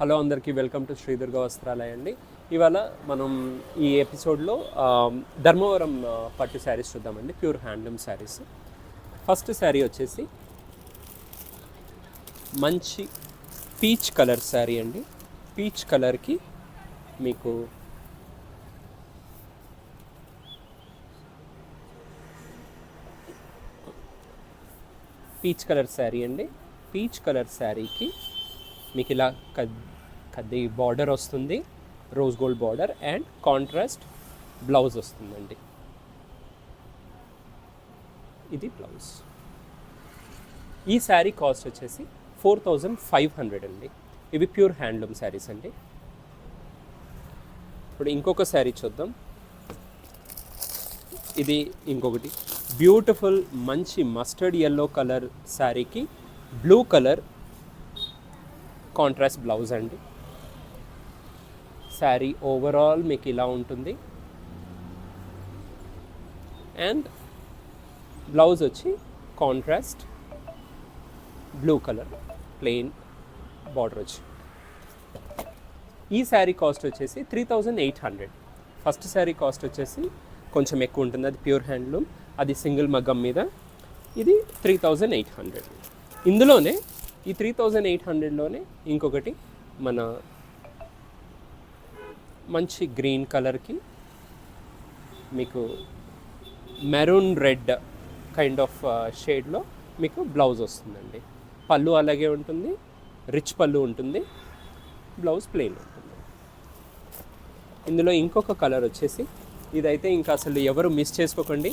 Hello అందరికీ welcome to Sri Durga వస్త్రాలయ అండి. ఇవాళ మనం ఈ ఎపిసోడ్లో ధర్మవరం పట్టు శారీస్ చూద్దామండి pure handloom saris. First sari వచ్చేసి మంచి పీచ్ కలర్ శారీ అండి. పీచ్ కలర్కి మీకు పీచ్ కలర్ శారీ అండి. పీచ్ కలర్ శారీకి మీకు ఇలా కద్ కద్ది బార్డర్ వస్తుంది rose gold border and contrast blouse వస్తుందండి. ఇది బ్లౌజ్ ఈ శారీ కాస్ట్ వచ్చేసి ఫోర్ థౌజండ్ ఫైవ్ హండ్రెడ్ అండి. ఇవి ప్యూర్ హ్యాండ్లూమ్ శారీస్ అండి. ఇప్పుడు ఇంకొక శారీ చూద్దాం. ఇది ఇంకొకటి. బ్యూటిఫుల్ మంచి మస్టర్డ్ ఎల్లో కలర్ శారీకి బ్లూ కలర్ కాంట్రాస్ట్ బ్లౌజ్ అండి. శారీ ఓవరాల్ మీకు ఇలా ఉంటుంది. అండ్ బ్లౌజ్ వచ్చి contrast blue colour plain border వచ్చి. ఈ శారీ కాస్ట్ వచ్చేసి three thousand eight hundred. First sari cost వచ్చేసి కొంచెం ఎక్కువ ఉంటుంది. అది ప్యూర్ హ్యాండ్లూమ్. అది సింగిల్ మగ్గం మీద. ఇది త్రీ థౌజండ్ ఎయిట్ హండ్రెడ్. ఇందులోనే ఈ త్రీ థౌజండ్ ఎయిట్ హండ్రెడ్లోనే ఇంకొకటి మన మంచి గ్రీన్ కలర్కి మీకు మెరూన్ రెడ్ కైండ్ ఆఫ్ షేడ్లో మీకు బ్లౌజ్ వస్తుందండి. పళ్ళు అలాగే ఉంటుంది రిచ్ పళ్ళు ఉంటుంది బ్లౌజ్ ప్లెయిన్ ఉంటుంది. ఇందులో ఇంకొక కలర్ వచ్చేసి ఇదైతే ఇంకా అసలు ఎవరు మిస్ చేసుకోకండి.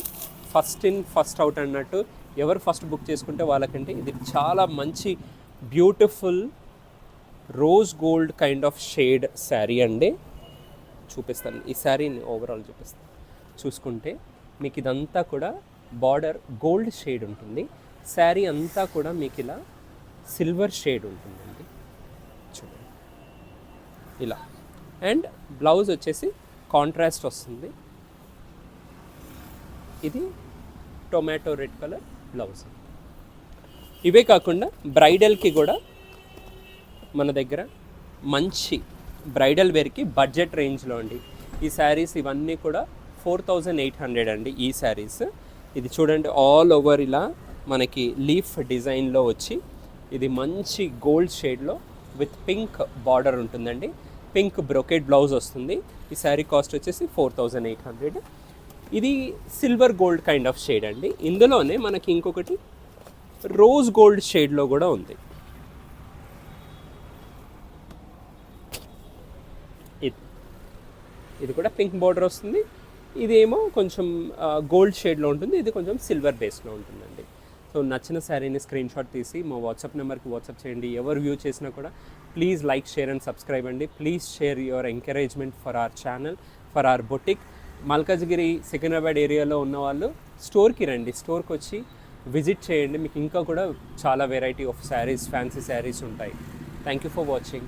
ఫస్ట్ ఇన్ ఫస్ట్ అవుట్ అన్నట్టు ఎవరు ఫస్ట్ బుక్ చేసుకుంటే వాళ్ళకంటే ఇది చాలా మంచి beautiful rose gold kind of shade sari అండి. చూపిస్తాను. ఈ శారీని ఓవరాల్ చూపిస్తాను. చూసుకుంటే మీకు ఇదంతా కూడా బార్డర్ గోల్డ్ షేడ్ ఉంటుంది. శారీ అంతా కూడా మీకు ఇలా సిల్వర్ షేడ్ ఉంటుందండి. చూడండి. ఇలా. అండ్ బ్లౌజ్ వచ్చేసి కాంట్రాస్ట్ వస్తుంది. ఇది టొమాటో రెడ్ కలర్ బ్లౌజ్. ఇవే కాకుండా బ్రైడల్కి కూడా మన దగ్గర మంచి బ్రైడల్ వేర్కి బడ్జెట్ రేంజ్లో అండి. ఈ శారీస్ ఇవన్నీ కూడా ఫోర్ థౌజండ్ ఎయిట్ హండ్రెడ్ అండి ఈ శారీస్. ఇది చూడండి ఆల్ ఓవర్ ఇలా మనకి లీఫ్ డిజైన్లో వచ్చి ఇది మంచి గోల్డ్ షేడ్లో విత్ పింక్ బార్డర్ ఉంటుందండి. పింక్ బ్రొకెట్ బ్లౌజ్ వస్తుంది. ఈ శారీ కాస్ట్ వచ్చేసి ఫోర్ థౌజండ్ ఎయిట్ హండ్రెడ్. ఇది silver gold kind of shade అండి. ఇందులోనే మనకి ఇంకొకటి రోజ్ గోల్డ్ షేడ్లో కూడా ఉంది. ఇది. ఇది కూడా పింక్ బార్డర్ వస్తుంది. ఇదేమో కొంచెం గోల్డ్ షేడ్లో ఉంటుంది. ఇది కొంచెం సిల్వర్ బేస్లో ఉంటుందండి. సో నచ్చిన శారీని స్క్రీన్ షాట్ తీసి మా వాట్సాప్ నెంబర్కి వాట్సాప్ చేయండి. ఎవరు వ్యూ చేసినా కూడా please like share and subscribe అండి. Please share your encouragement for our channel for our boutique Malkajgiri Secunderabad ఏరియాలో ఉన్న వాళ్ళు స్టోర్కి రండి. స్టోర్కి వచ్చి విజిట్ చేయండి. మీకు ఇంకా కూడా చాలా variety of saris fancy saris ఉంటాయి. Thank you for watching.